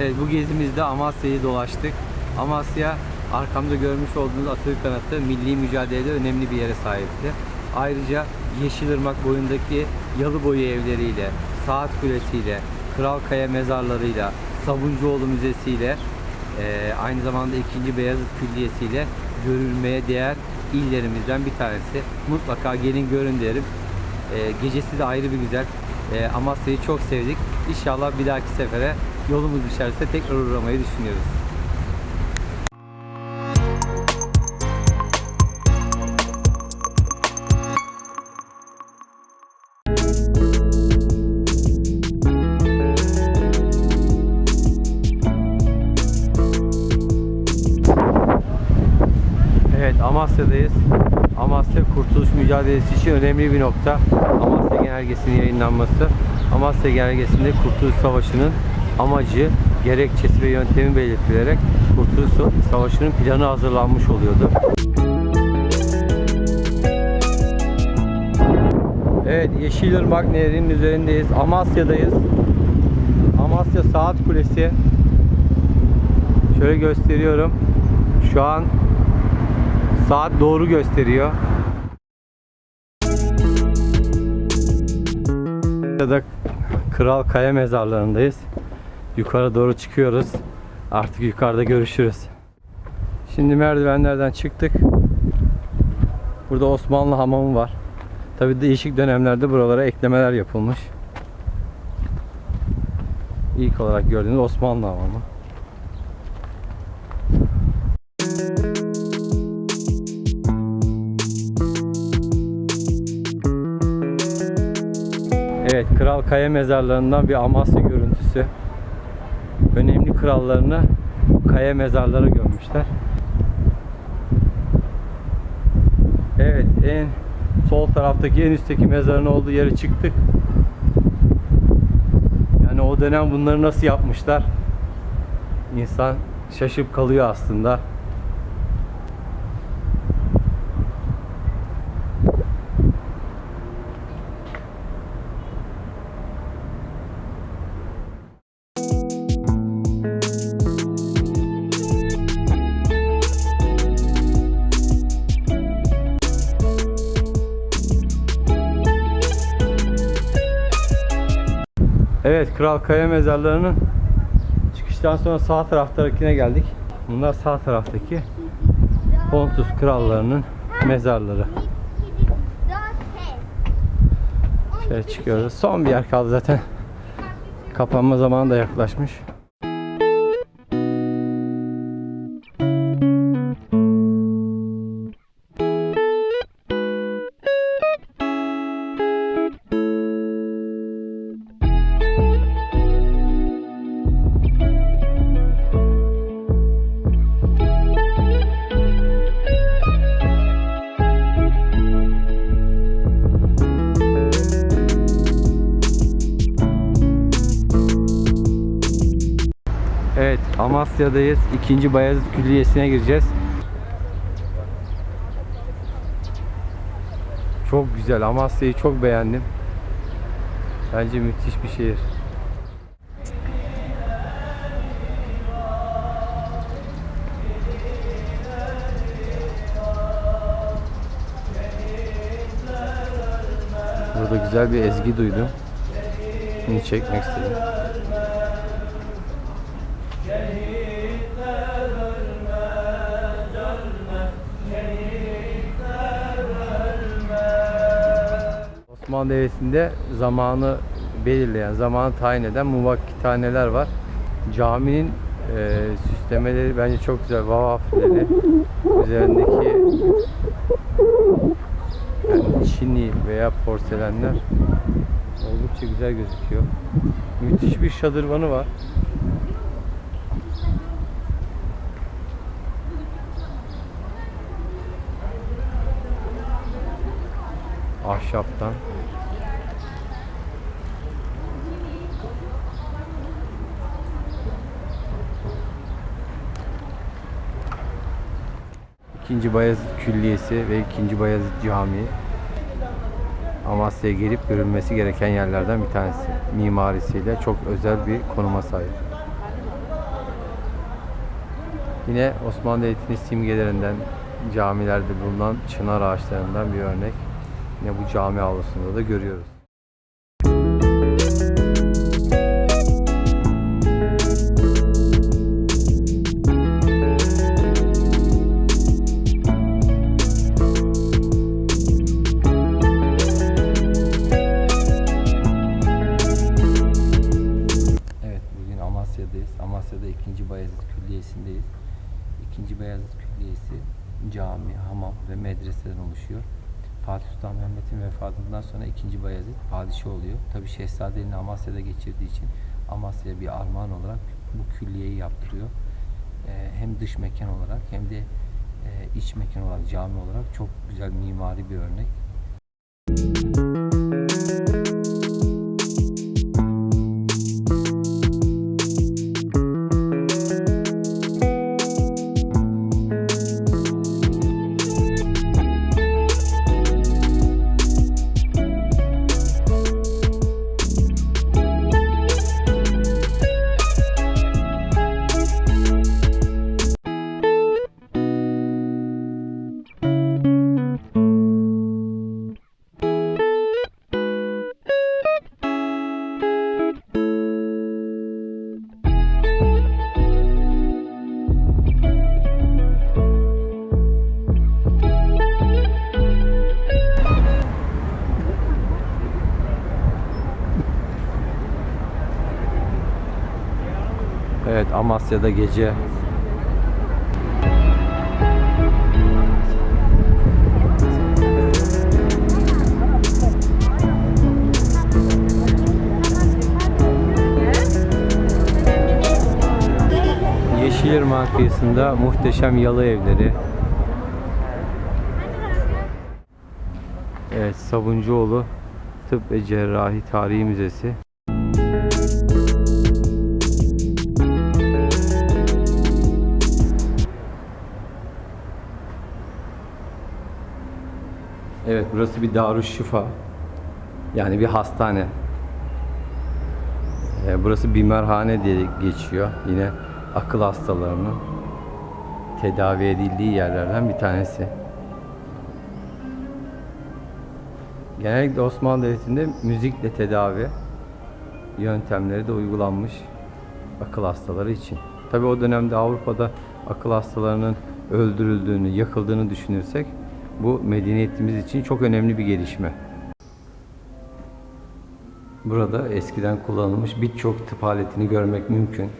Evet, bu gezimizde Amasya'yı dolaştık. Amasya arkamda görmüş olduğunuz Atatürk Kanatı milli mücadelede önemli bir yere sahipti. Ayrıca Yeşilırmak boyundaki Yalıboyu evleriyle, Saat Kulesi'yle, Kral Kaya mezarlarıyla, Sabuncuoğlu Müzesi'yle, eee, aynı zamanda 2. Beyazıt Külliyesi'yle görülmeye değer illerimizden bir tanesi. Mutlaka gelin görün derim. Eee, gecesi de ayrı bir güzel. Eee, Amasya'yı çok sevdik. İnşallah bir dahaki sefere yolumuz düşerse tekrar uğramayı düşünüyoruz. Evet Amasya'dayız. Amasya Kurtuluş Mücadelesi için önemli bir nokta. Amasya Genelgesi'nin yayınlanması. Amasya Genelgesi'nde Kurtuluş Savaşı'nın amacı, gerekçesi ve yöntemi belirtilerek Kurtuluş Savaşı'nın planı hazırlanmış oluyordu. Evet Yeşilırmak Nehri'nin üzerindeyiz. Amasya'dayız. Amasya Saat Kulesi. Şöyle gösteriyorum. Şu an Saat doğru gösteriyor. Kral Kaya mezarlarındayız. Yukarı doğru çıkıyoruz. Artık yukarıda görüşürüz. Şimdi merdivenlerden çıktık. Burada Osmanlı hamamı var. Tabi değişik dönemlerde buralara eklemeler yapılmış. İlk olarak gördüğünüz Osmanlı hamamı. Evet, Kral Kaya mezarlarından bir Amasya görüntüsü. Önemli krallarını kaya mezarlara gömmüşler. Evet, en sol taraftaki en üstteki mezarın olduğu yere çıktık. Yani o dönem bunları nasıl yapmışlar? İnsan şaşıp kalıyor aslında. Evet, Kral Kaya mezarlarının çıkıştan sonra sağ taraftakine geldik. Bunlar sağ taraftaki Pontus krallarının mezarları. Şöyle çıkıyoruz. Son bir yer kaldı zaten. Kapanma zamanı da yaklaşmış. Amasya'dayız. İkinci Bayezid Külliyesi'ne gireceğiz. Çok güzel. Amasya'yı çok beğendim. Bence müthiş bir şehir. Burada güzel bir ezgi duydum. Bunu çekmek istedim. Osmanlı Devleti'nde zamanı belirleyen, zamanı tayin eden muvakkithaneler var. Caminin e, süslemeleri bence çok güzel. Vavafileri üzerindeki yani çini veya porselenler oldukça güzel gözüküyor. Müthiş bir şadırvanı var. Ahşaptan. 2. Bayezid Külliyesi ve 2. Bayezid Camii Amasya'ya gelip görülmesi gereken yerlerden bir tanesi. Mimarisiyle çok özel bir konuma sahip. Yine Osmanlı Devleti'nin simgelerinden camilerde bulunan çınar ağaçlarından bir örnek. Yine bu cami avlusunda da görüyoruz. 1. Bayezid Külliyesi'ndeyiz. 2. Bayezid Külliyesi cami, hamam ve medreseden oluşuyor. Fatih Sultan Mehmet'in vefatından sonra 2. Bayezid padişah oluyor. Tabi Şehzade'nin Amasya'da geçirdiği için Amasya'ya bir armağan olarak bu külliyeyi yaptırıyor. Ee, hem dış mekan olarak hem de e, iç mekan olarak cami olarak çok güzel mimari bir örnek. Amasya'da gece Yeşilırmak kıyısında muhteşem yalı evleri. Evet Sabuncuoğlu Tıp ve Cerrahi Tarihi Müzesi. Evet burası bir Darüşşifa. Yani bir hastane. Ee, burası bimerhane diye geçiyor. Yine akıl hastalarının tedavi edildiği yerlerden bir tanesi. Genellikle Osmanlı Devleti'nde müzikle tedavi yöntemleri de uygulanmış akıl hastaları için. Tabi o dönemde Avrupa'da akıl hastalarının öldürüldüğünü, yakıldığını düşünürsek bu medeniyetimiz için çok önemli bir gelişme. Burada eskiden kullanılmış birçok tıp aletini görmek mümkün.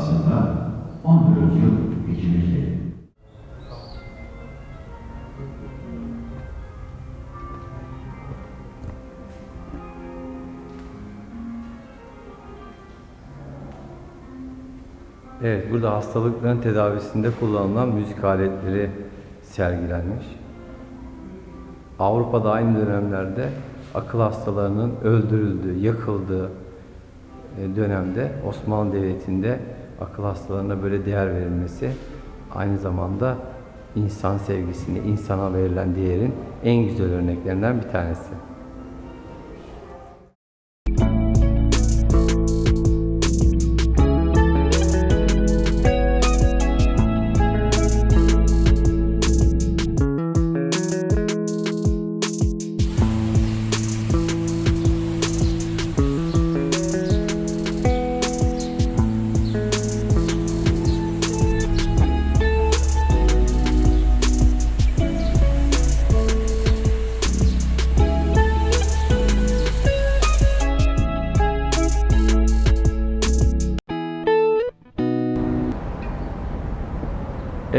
Şifası'nda 14 yıl hekimlikteyim. Evet, burada hastalıkların tedavisinde kullanılan müzik aletleri sergilenmiş. Avrupa'da aynı dönemlerde akıl hastalarının öldürüldüğü, yakıldığı e, dönemde Osmanlı Devleti'nde akıl hastalarına böyle değer verilmesi aynı zamanda insan sevgisini, insana verilen değerin en güzel örneklerinden bir tanesi.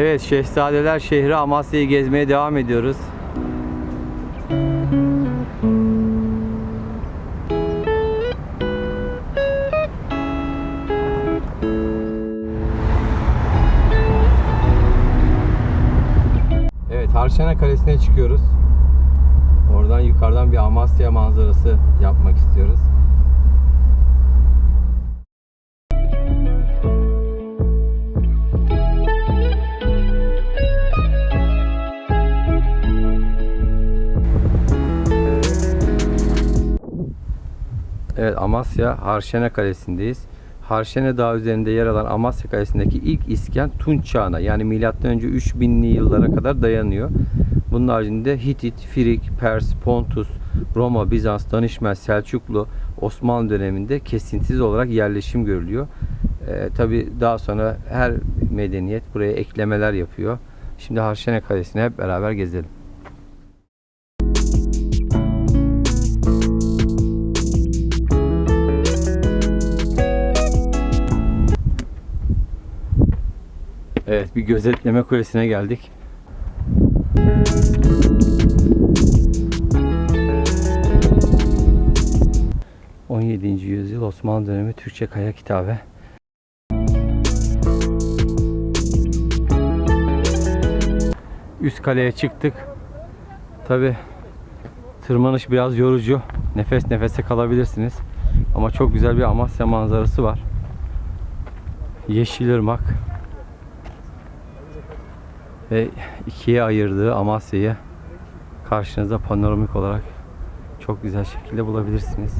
Evet, Şehzadeler şehri Amasya'yı gezmeye devam ediyoruz. Evet, Harşana Kalesi'ne çıkıyoruz. Oradan yukarıdan bir Amasya manzarası yapmak istiyoruz. Amasya Harşene Kalesi'ndeyiz. Harşene Dağı üzerinde yer alan Amasya Kalesi'ndeki ilk iskan Tunç çağına yani önce 3000'li yıllara kadar dayanıyor. Bunun haricinde Hitit, Firik, Pers, Pontus, Roma, Bizans, Danişmen, Selçuklu, Osmanlı döneminde kesintisiz olarak yerleşim görülüyor. Ee, Tabi daha sonra her medeniyet buraya eklemeler yapıyor. Şimdi Harşene Kalesi'ni hep beraber gezelim. Bir gözetleme kulesine geldik. ...17. yüzyıl Osmanlı dönemi Türkçe kaya kitabı. Üst kaleye çıktık. Tabi tırmanış biraz yorucu. Nefes nefese kalabilirsiniz. Ama çok güzel bir Amasya manzarası var. Yeşilırmak ve ikiye ayırdığı Amasya'yı karşınızda panoramik olarak çok güzel şekilde bulabilirsiniz.